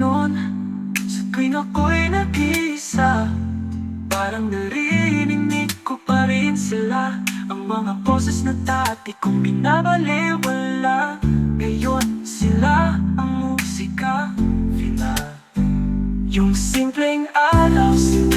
noon Sa tuwing ako'y nag-iisa Parang naririnig ko pa rin sila. Ang mga boses na dati kong binabaliwala Ngayon sila ang musika. Final Yung simpleng araw, simpleng